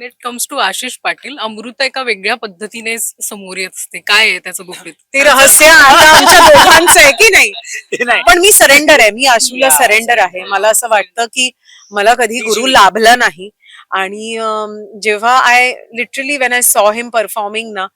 When it comes to Ashish Patil Amruta एका वेगळ्या पद्धतीने समोर येत असते. काय आहे त्याचं गुपित? ते रहस्य आता आमच्या दोघांचं आहे की नाही? पण मी सरेंडर आहे. मी आशूला सरेंडर आहे. मला असं वाटतं की मला कधी गुरु लाभला नाही. आणि जेव्हा I literally when I saw him performing ना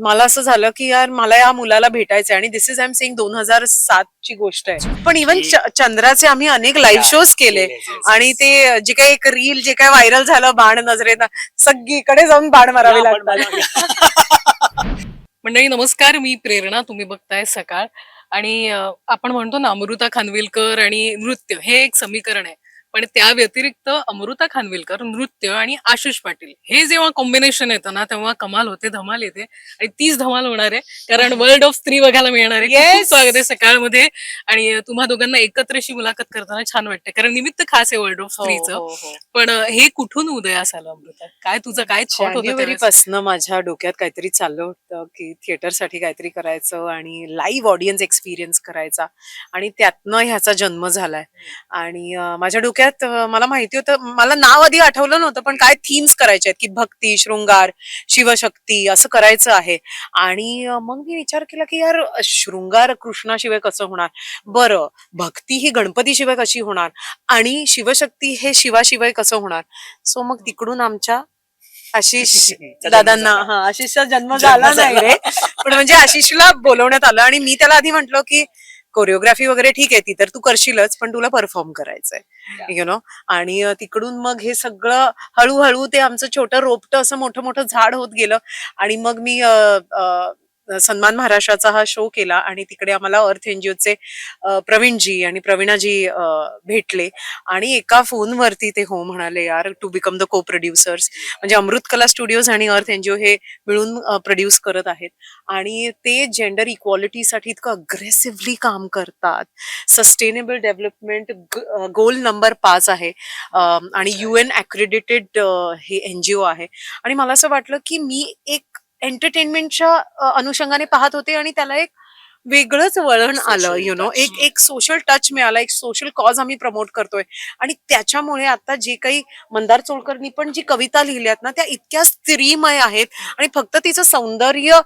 मला असं झालं की यार मला या मुलाला भेटायचंय आणि this is I am saying दोन हजार सात ची गोष्ट आहे. पण इव्हन चंद्राचे आम्ही अनेक लाईव्ह शोज केले. आणि ते जे काही एक रील जे काही व्हायरल झालं बाण नजरेत सगळीकडे जाऊन बाण मारावे लागतात. मंडळी नमस्कार मी प्रेरणा तुम्ही बघताय सकाळ. आणि आपण म्हणतो ना अमृता खानविलकर आणि नृत्य हे एक समीकरण आहे. पण त्या व्यतिरिक्त अमृता खानविलकर नृत्य आणि आशिष पाटील हे जेव्हा कॉम्बिनेशन येतं ना तेव्हा कमाल होते धमाल येते आणि तीच धमाल होणार आहे. कारण वर्ल्ड ऑफ स्त्री बघायला मिळणार आहे. स्वागत आहे सकाळमध्ये. आणि तुम्हा दोघांना एकत्र अशी मुलाखत करताना छान वाटते कारण निमित्त खास आहे वर्ल्ड ऑफ स्त्रीचं पण हे कुठून उदयास आलं अमृता? काय तुझं काय थॉट होतं जानेवारी त्यावेळेस? पासन माझ्या डोक्यात काहीतरी चाललं होतं की थिएटरसाठी काहीतरी करायचं आणि लाईव्ह ऑडियन्स एक्सपिरियन्स करायचा. आणि त्यातनं ह्याचा जन्म झालाय. आणि माझ्या डोक्यात अं, मला माहिती होतं मला नाव आधी आठवलं नव्हतं पण काय थीम्स करायचे आहेत की भक्ती शृंगार शिवशक्ती असं करायचं आहे. आणि मग मी विचार केला की यार शृंगार कृष्णाशिवाय कसं होणार? बरं भक्ती ही गणपतीशिवाय कशी होणार? आणि शिवशक्ती हे शिवाशिवाय कसं होणार? सो मग तिकडून आमच्या आशिष दादांना. हा आशिषचा जन्म झाला. नाही. रे. पण म्हणजे आशिषला बोलवण्यात आलं आणि मी त्याला आधी म्हंटल की कोरिओग्राफी वगैरे ठीक आहे ती तर तू करशीलच पण तुला परफॉर्म करायचंय. यु नो आणि तिकडून मग हे सगळं हळूहळू ते आमचं छोटं रोपटं असं मोठं मोठं झाड होत गेलं आणि मग मी सन्मान महाराष्ट्राचा हा शो केला आणि तिकडे आम्हाला अर्थ एनजीओचे प्रवीणजी आणि प्रवीणाजी भेटले. आणि एका फोनवरती ते हो म्हणाले यार to become the co producers म्हणजे अमृतकला स्टुडिओज आणि अर्थ एनजीओ हे मिळून प्रोड्यूस करत आहेत. आणि ते जेंडर इक्वालिटीसाठी इतकं अग्रेसिव्हली काम करतात. सस्टेनेबल डेव्हलपमेंट गोल नंबर पाच आहे. आणि यू एन अक्रेडिटेड हे एनजीओ आहे. आणि मला असं वाटलं की मी एक एंटरटेनमेंटच्या अनुषंगाने पाहत होते आणि त्याला एक वेगळंच वळण आलं यु नो. एक एक सोशल टच मिळाला एक सोशल कॉज आम्ही प्रमोट करतोय. आणि त्याच्यामुळे आता जे काही मंदार चोळकरनी पण जी कविता लिहिल्यात ना त्या इतक्या स्त्रीमय आहेत आणि फक्त तिचं सौंदर्य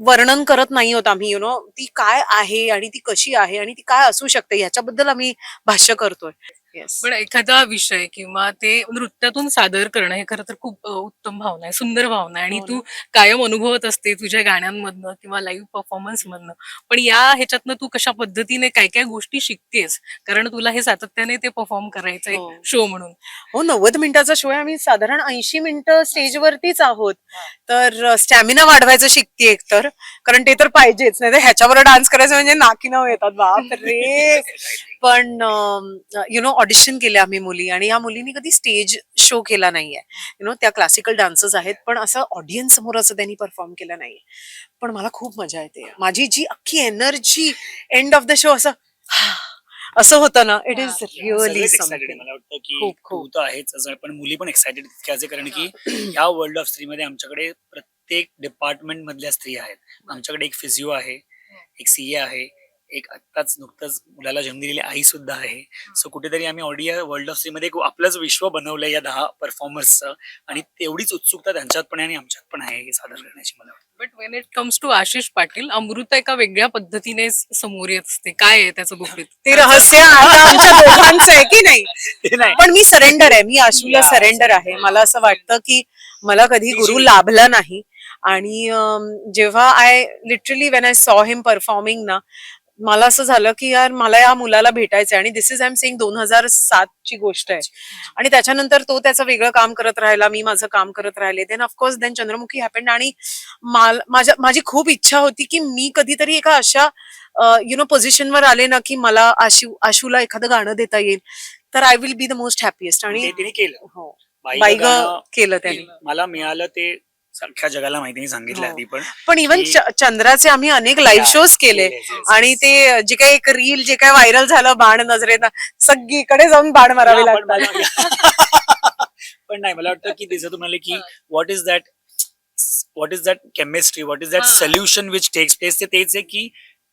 वर्णन करत नाही होत आम्ही यु नो ती काय आहे आणि ती कशी आहे आणि ती काय असू शकते ह्याच्याबद्दल आम्ही भाष्य करतोय. येस पण एखादा विषय किंवा ते नृत्यातून सादर करणं हे खरं तर खूप अ, उत्तम भावना आहे सुंदर भावना आहे. आणि हो ना. तू कायम अनुभवत असते तुझ्या गाण्यांमधनं किंवा लाईव्ह परफॉर्मन्स मधनं पण या ह्याच्यातनं तू कशा पद्धतीने काय काय गोष्टी शिकतेस? कारण तुला हे सातत्याने ते परफॉर्म करायचं हो. एक शो म्हणून. हो नव्वद मिनिटाचा शो आहे. आम्ही साधारण ऐंशी मिनिटं स्टेजवरतीच आहोत. तर स्टॅमिना वाढवायचं शिकते एकतर. कारण ते तर पाहिजेच. नाही तर ह्याच्यावर डान्स करायचं म्हणजे नाकीनव येतात. बाप रे पण यु नो ऑडिशन केले आम्ही मुली आणि या मुलींनी कधी स्टेज शो केला नाहीये. यु नो त्या क्लासिकल डान्सर्स आहेत पण असं ऑडियन्स समोर असं त्यांनी परफॉर्म केलं नाहीये. पण मला खूप मजा येते. माझी जी अख्खी energy end of the show असं असं होतं ना इट इज रिअली मला वाटतं की खूप, खूप. आहेच पण मुली पण एक्सायटेड तितक्याच आहे कारण की ह्या वर्ल्ड ऑफ स्त्रीमध्ये आमच्याकडे प्रत्येक डिपार्टमेंट मधल्या स्त्री आहेत. आमच्याकडे एक फिजिओ आहे एक सीए आहे एक आत्ताच नुकतंच मुलाला जन्म दिलेली आई सुद्धा आहे. सो कुठेतरी आम्ही ऑडिया वर्ल्ड ऑफ स्त्रीमध्ये एक आपलंच विश्व बनवलंय या दहा परफॉर्मर्सचं. आणि तेवढीच उत्सुकता त्यांच्यात पण आहे आणि आमच्यात पण आहे हे सादर करण्याची मला वाटतं. But when it comes to Ashish Patil Amruta एका वेगळ्या पद्धतीने समोर येत असते. काय आहे त्याचं गुपित? ते रहस्य आता आमच्या दोघांचं आहे की नाही? पण मी सरेंडर आहे. मी आशूला Yeah, सरेंडर आहे. मला असं वाटतं की मला कधी गुरु लाभला नाही. आणि अम, जेव्हा I literally when I saw him performing ना मला असं झालं की यार मला या मुलाला भेटायचंय आणि this is I am saying दोन हजार सात ची गोष्ट आहे. आणि त्याच्यानंतर तो त्याचं वेगळं काम करत राहिला मी माझं काम करत राहिले. Then of course then Chandramukhi happened आणि माल- माझ्या माझी खूप इच्छा होती की मी कधीतरी एका अशा यु नो पोझिशनवर आले ना की मला आशू आशूला एखादं गाणं देता येईल. तर I will be the most happiest आणि तिने केलं. हो. बाईग केलं त्यांनी. मला मिळालं ते अख्ख्या जगाला माहिती मी सांगितलं हो. आधी पण पण इव्हन की- चंद्राचे आम्ही अनेक लाईव्ह शोज केले yes, आणि yes. ते जे काही एक रील जे काही व्हायरल झालं बाण नजरेत सगळीकडे जाऊन बाण मारावे पण लागतात मला- पण नाही मला वाटतं की जसं तुम्हाला की what is that what is that chemistry what is that हा. सोल्युशन विच टेक्स प्लेस ते तेच आहे की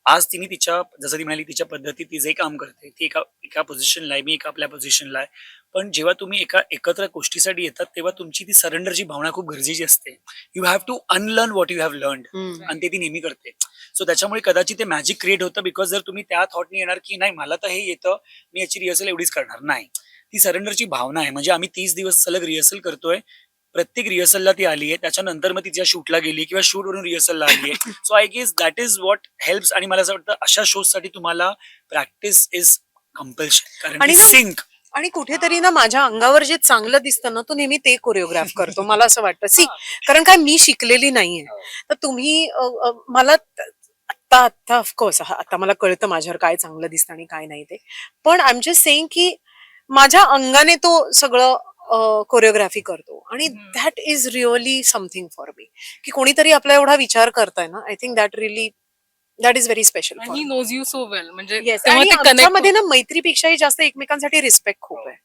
आज तिने तिच्या जसं ती म्हणाली तिच्या पद्धतीत ती जे काम करते ती एका एका पोझिशनला आहे मी एका आपल्या पोझिशनला आहे. पण जेव्हा तुम्ही एका एकत्र गोष्टीसाठी येतात तेव्हा तुमची ती सरेंडरची भावना खूप गरजेची असते. You have to unlearn what you have learn. आणि ते ती नेहमी करते. सो त्याच्यामुळे कदाचित ते मॅजिक क्रिएट होतं बिकॉज जर तुम्ही त्या थॉटने येणार की नाही मला तर हे येतं मी याची रिहर्सल एवढीच करणार नाही. ती सरेंडरची भावना आहे. म्हणजे आम्ही तीस दिवस सलग रिहर्सल करतोय प्रत्येक रिहर्सलला ती आली आहे. त्याच्यानंतर मग तिच्या शूटला गेली किंवा शूट वरून रिहर्सलला आली आहे. So I guess that is what helps आणि मला असं वाटतं अशा शोजसाठी तुम्हाला प्रॅक्टिस इज कंपल्शन कारण आणि- सिंक आणि कुठेतरी ना माझ्या अंगावर जे चांगलं दिसतं ना तो नेहमी ते कोरिओग्राफ करतो. मला असं वाटतं. सी कारण काय मी शिकलेली नाहीये. तर तुम्ही मला आत्ता आत्ता ऑफकोर्स आता मला कळतं माझ्यावर काय चांगलं दिसतं आणि काय नाही ते. पण आय एम जस्ट सेईंग की माझ्या अंगाने तो सगळं कोरिओग्राफी करतो. आणि. That is really something for me की कोणीतरी आपला एवढा विचार करताय ना I think that really that is very special आणि नोज यू सो वेल म्हणजे ना मैत्रीपेक्षाही जास्त एकमेकांसाठी रिस्पेक्ट खूप आहे.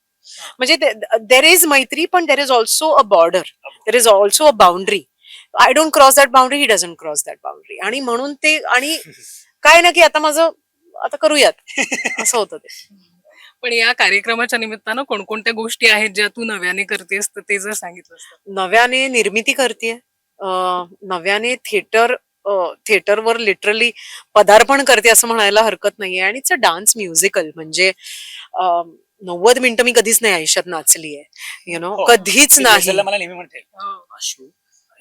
म्हणजे देर इज मैत्री पण there is also a border there is also a boundary I don't cross that boundary he doesn't cross that boundary आणि म्हणून ते आणि काय ना की आता माझं आता करूयात. असं होतं ते. पण या कार्यक्रमाच्या निमित्तानं कोणकोणत्या गोष्टी आहेत ज्या तू नव्याने करतेस तर ते जर सांगितलं नव्याने निर्मिती करते नव्याने थिएटर थिएटरवर लिटरली पदार्पण करते असं म्हणायला हरकत नाहीये. आणि इट्स अ डान्स म्युझिकल म्हणजे नव्वद मिनिटं मी कधीच नाही आयुष्यात नाचली आहे यु नो हो. कधीच नाही. मला नेहमी म्हणते.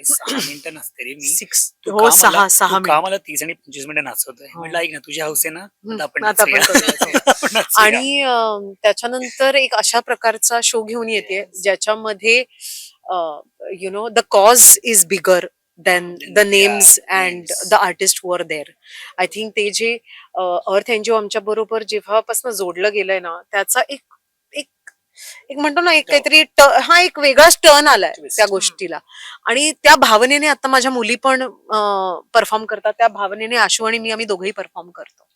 अरे सहा मिनिटं नसते रे मी सिक्स तू हो का सहा मला- सहा तू का मला तीस आणि पंचवीस मिनिटं नाचवतोय हो. म्हटलं ऐक ना तुझी हाऊस आहे ना आता आपण आता आपण नाचूया. करूया. आपण नाचूया. आणि अं, त्याच्यानंतर एक अशा प्रकारचा शो घेऊन येते ज्याच्यामध्ये you know the cause is bigger than the Yeah, names and names. The artist वर देअर आय थिंक ते जे अर्थ एनजीओ आमच्या बरोबर जेव्हापासून जोडलं गेलंय ना त्याचा एक एक म्हणतो ना एक हो. काहीतरी हा एक वेगळाच टर्न आलाय. त्या गोष्टीला आणि त्या भावनेने आता माझ्या मुली पण परफॉर्म करतात त्या भावनेने आशू आणि मी आम्ही दोघंही परफॉर्म करतो.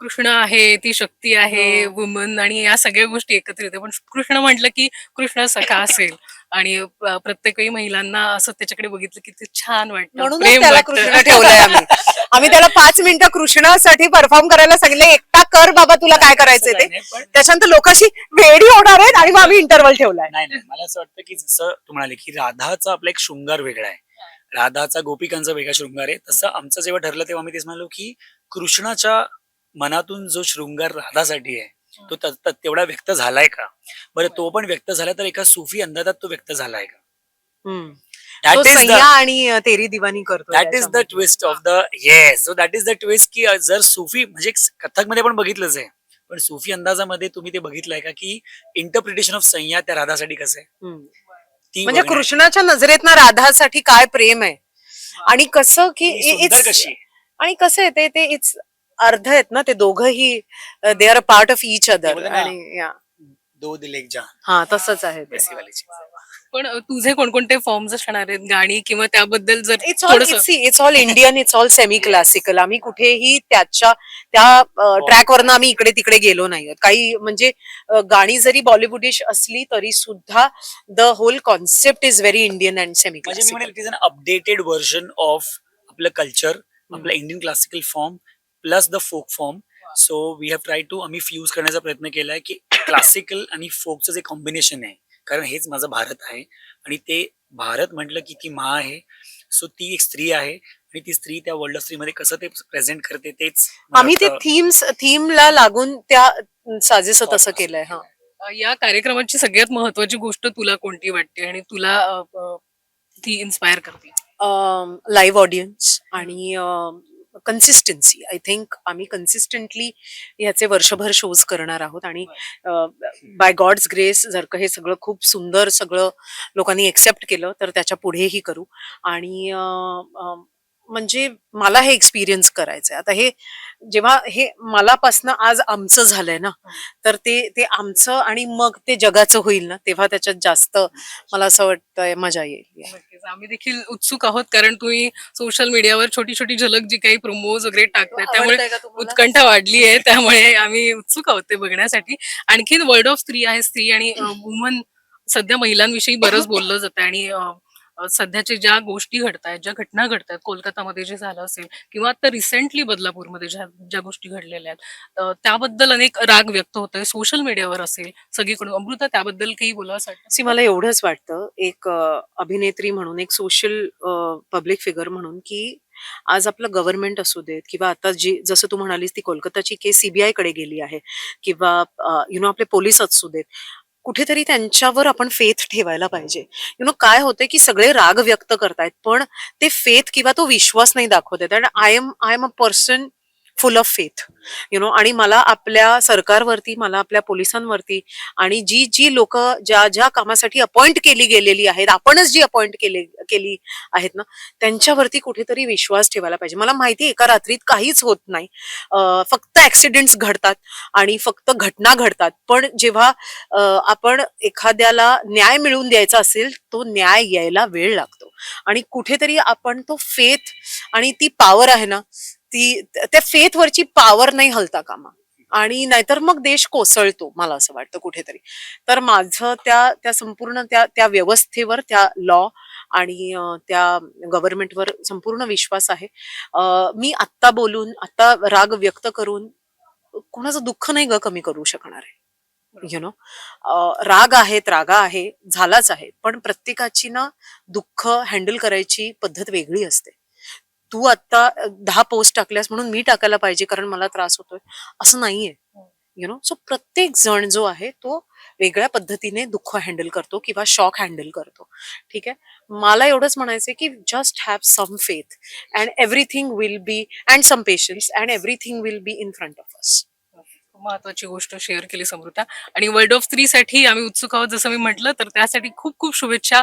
कृष्ण आहे ती शक्ती आहे हो. वुमन आणि या सगळ्या गोष्टी एकत्रित पण कृष्ण म्हटलं की कृष्ण सखा असेल आणि प- प्रत्येक वेळी महिलांना असं त्याच्याकडे बघितलं की ते छान वाटतं वाटतं. कृष्ण ठेवलंय आम्ही आम्ही त्याला पाच मिनिटं कृष्णासाठी परफॉर्म करायला सांगितले. एकटा कर बाबा तुला काय करायचंय ते. त्याच्यानंतर लोकांशी वेडी होणार आहेत आणि मग आम्ही इंटरव्हल ठेवलाय. नाही नाही मला असं वाटतं की जसं तू म्हणाले की राधाचा आपला एक शृंगार वेगळा आहे. राधाचा गोपिकांचा वेगळा शृंगार आहे. तसं आमचं जेव्हा ठरलं तेव्हा आम्ही तेच म्हणालो की कृष्णाच्या मनातून जो शृंगार राधासाठी आहे तो तेवढा व्यक्त झालाय का? बरं तो पण व्यक्त झाला तर एका सुफी अंदाजात तो व्यक्त झालाय का. तो दॅट इज सय्या आणि अ, तेरी दिवानी करतो दॅट इज द त्याच्यामध्ये. Twist of the yes so that is the twist की अ, जर सुफी म्हणजे कथकमध्ये पण बघितलंच आहे पण सुफी अंदाजामध्ये तुम्ही ते बघितलंय का की इंटरप्रिटेशन ऑफ सय्या त्या राधासाठी कसं आहे हम्म. ती म्हणजे. कृष्णाच्या नजरेत ना राधासाठी काय प्रेम आहे आणि कसं की ती सुंदर it's- कशी आहे? आणि कसं आहे ते ते इट्स अर्ध आहेत ना ते दोघंही they are a part of each other बोलले ना. आणि yeah. दो दिल एक जान हा तसंच आहे ते चीज. पण तुझे कोणकोणते फॉर्म्स असणार आहेत? गाणी किंवा त्याबद्दल जर इट्स ऑल थोडंसं- it's it's all Indian it's all semi classical आम्ही कुठेही त्याच्या त्या हो. ट्रॅकवरनं आम्ही इकडे तिकडे गेलो नाही आहोत. काही म्हणजे अ, गाणी जरी बॉलिवूडिश असली तरी सुद्धा the whole concept is very Indian and semi म्हणजे मी म्हणेल it is an updated version of आपलं कल्चर आपलं Indian classical form plus the folk form so we have try to आम्ही फ्यूज करण्याचा प्रयत्न केलाय की क्लासिकल आणि फोकचं जे कॉम्बिनेशन आहे कारण हेच माझं भारत आहे. आणि ते भारत म्हटलं की ती मा आहे. सो ती एक स्त्री आहे. आणि ती स्त्री त्या वर्ल्ड स्त्रीमध्ये कसं ते प्रेझेंट करते तेच आम्ही ते थीम्स थीमला लागून त्या साजेसं तसं केलंय हा. या कार्यक्रमाची सगळ्यात महत्वाची गोष्ट तुला कोणती वाटते? आणि तुला ती इन्स्पायर करते? लाईव्ह ऑडियन्स आणि कन्सिस्टन्सी आय थिंक आम्ही कन्सिस्टंटली ह्याचे वर्षभर शोज करणार आहोत आणि बाय गॉड्स ग्रेस जर का हे सगळं खूप सुंदर सगळं लोकांनी एक्सेप्ट केलं तर त्याच्या पुढेही करू. आणि म्हणजे मला हे एक्सपिरियन्स करायचंय. आता हे जेव्हा हे मलापासनं आज आमचं झालंय ना तर ते ते आमचं आणि मग ते जगाचं होईल ना तेव्हा त्याच्यात जास्त मला असं वाटतंय मजा येईल. नक्कीच. आम्ही देखील उत्सुक आहोत कारण तुम्ही सोशल मीडियावर छोटी छोटी झलक जी काही प्रोमोज वगैरे टाकताय त्यामुळे आवडतंय का तुम्हाला? उत्कंठा वाढली आहे त्यामुळे आम्ही उत्सुक आहोत ते बघण्यासाठी. आणखीन वर्ल्ड ऑफ स्त्री आहे स्त्री आणि वुमन सध्या महिलांविषयी बरंच बोललं जातं आणि अ, सध्याच्या ज्या गोष्टी घडतायत ज्या घटना घडतायत कोलकातामध्ये जे झालं असेल किंवा आता रिसेंटली बदलापूरमध्ये ज्या ज्या गोष्टी घडलेल्या आहेत त्याबद्दल अनेक राग व्यक्त होतोय सोशल मीडियावर असेल सगळीकडून. अमृता त्याबद्दल काही बोला सी मला एवढंच वाटतं एक अभिनेत्री म्हणून एक सोशल पब्लिक फिगर म्हणून की आज आपलं गव्हर्नमेंट असू देत किंवा आता जी जसं तू म्हणालीस ती कोलकाताची केस सीबीआयकडे गेली आहे किंवा यु नो आपले पोलीस असू देत. कुठेतरी त्यांच्यावर आपण फेथ ठेवायला पाहिजे. यु नो काय होतंय की सगळे राग व्यक्त करतायत पण ते फेथ किंवा तो विश्वास नाही दाखवत आहेत. I am I am a person full of faith you know आणि मला आपल्या सरकारवरती मला आपल्या पोलिसांवरती आणि जी जी लोक ज्या ज्या कामासाठी अपॉइंट केली गेलेली आहेत आपणच जी अपॉइंट केले केली आहेत ना त्यांच्यावरती कुठेतरी विश्वास ठेवायला पाहिजे. मला माहिती एका रात्रीत काहीच होत नाही. फक्त ऍक्सिडेंट्स घडतात आणि फक्त घटना घडतात. पण जेव्हा आपण एखाद्याला न्याय मिळवून द्यायचा असेल तो न्याय यायला वेळ लागतो. आणि कुठेतरी आपण तो फेथ आणि ती पॉवर आहे ना ती त्या फेथ वरची पॉवर नाही हलता कामा. आणि नाहीतर मग देश कोसळतो मला असं वाटतं कुठेतरी. तर माझं त्या त्या संपूर्ण त्या त्या व्यवस्थेवर त्या लॉ आणि त्या गव्हर्नमेंटवर संपूर्ण विश्वास आहे. मी आत्ता बोलून आत्ता राग व्यक्त करून कोणाचं दुःख नाही ग कमी करू शकणार. आहे यु नो राग आहेत रागा आहे झालाच आहे. पण प्रत्येकाची ना दुःख हँडल करायची पद्धत वेगळी असते. तू आता दहा पोस्ट टाकल्यास म्हणून मी टाकायला पाहिजे कारण मला त्रास होतोय. असं नाहीये. यु नो सो प्रत्येक जण जो आहे तो वेगळ्या पद्धतीने दुःख हँडल करतो किंवा शॉक हँडल करतो. ठीक आहे? मला एवढंच म्हणायचंय की just have some faith and everything will be and some patience and everything will be in front of us महत्वाची गोष्ट शेअर केली समृद्धा आणि वर्ल्ड ऑफ स्त्री साठी आम्ही उत्सुक आहोत. जसं मी म्हटलं तर त्यासाठी खूप खूप शुभेच्छा.